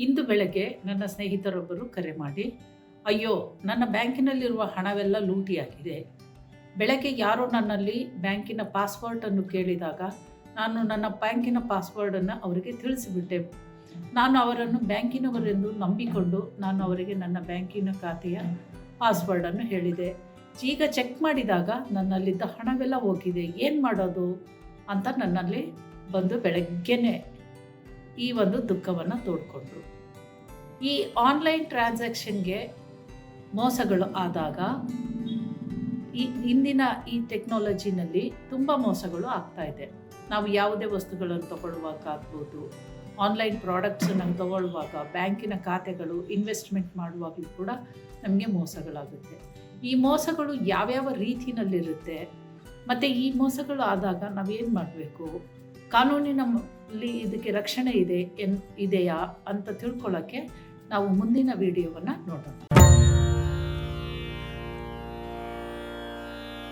ಇಂದು ಬೆಳಗ್ಗೆ ನನ್ನ ಸ್ನೇಹಿತರೊಬ್ಬರು ಕರೆ ಮಾಡಿ, ಅಯ್ಯೋ, ನನ್ನ ಬ್ಯಾಂಕಿನಲ್ಲಿರುವ ಹಣವೆಲ್ಲ ಲೂಟಿಯಾಗಿದೆ. ಬೆಳಗ್ಗೆ ಯಾರೋ ನನ್ನಲ್ಲಿ ಬ್ಯಾಂಕಿನ ಪಾಸ್ವರ್ಡನ್ನು ಕೇಳಿದಾಗ ನಾನು ನನ್ನ ಬ್ಯಾಂಕಿನ ಪಾಸ್ವರ್ಡನ್ನು ಅವರಿಗೆ ತಿಳಿಸಿಬಿಟ್ಟೆ. ನಾನು ಅವರನ್ನು ಬ್ಯಾಂಕಿನವರೆಂದು ನಂಬಿಕೊಂಡು ನಾನು ಅವರಿಗೆ ನನ್ನ ಬ್ಯಾಂಕಿನ ಖಾತೆಯ ಪಾಸ್ವರ್ಡನ್ನು ಹೇಳಿದೆ. ಈಗ ಚೆಕ್ ಮಾಡಿದಾಗ ನನ್ನಲ್ಲಿದ್ದ ಹಣವೆಲ್ಲ ಹೋಗಿದೆ. ಏನು ಮಾಡೋದು? ಅಂತ ನನ್ನಲ್ಲಿ ಬಂದು ಬೆಳಗ್ಗೆನೆ ಈ ಒಂದು ದುಃಖವನ್ನು ತೋಡ್ಕೊಂಡ್ರು. ಈ ಆನ್ಲೈನ್ ಟ್ರಾನ್ಸಾಕ್ಷನ್ಗೆ ಮೋಸಗಳು ಆದಾಗ, ಈ ಇಂದಿನ ಈ ಟೆಕ್ನಾಲಜಿನಲ್ಲಿ ತುಂಬ ಮೋಸಗಳು ಆಗ್ತಾ ಇದೆ. ನಾವು ಯಾವುದೇ ವಸ್ತುಗಳನ್ನು ತಗೊಳ್ಳುವಾಗ ಆಗ್ಬೋದು ಆನ್ಲೈನ್ ಪ್ರಾಡಕ್ಟ್ಸನ್ನು ತಗೊಳ್ಳುವಾಗ ಬ್ಯಾಂಕಿನ ಖಾತೆಗಳು ಇನ್ವೆಸ್ಟ್ಮೆಂಟ್ ಮಾಡುವಾಗಲೂ ಕೂಡ ನಮಗೆ ಮೋಸಗಳಾಗುತ್ತೆ. ಈ ಮೋಸಗಳು ಯಾವ್ಯಾವ ರೀತಿಯಲ್ಲಿರುತ್ತೆ ಮತ್ತು ಈ ಮೋಸಗಳು ಆದಾಗ ನಾವೇನು ಮಾಡಬೇಕು? ಕಾನೂನಿನಲ್ಲಿ ಇದಕ್ಕೆ ರಕ್ಷಣೆ ಇದೆ ಎನ್ ಇದೆಯಾ ಅಂತ ತಿಳ್ಕೊಳ್ಳೋಕ್ಕೆ ನಾವು ಮುಂದಿನ ವಿಡಿಯೋವನ್ನು ನೋಡೋಣ.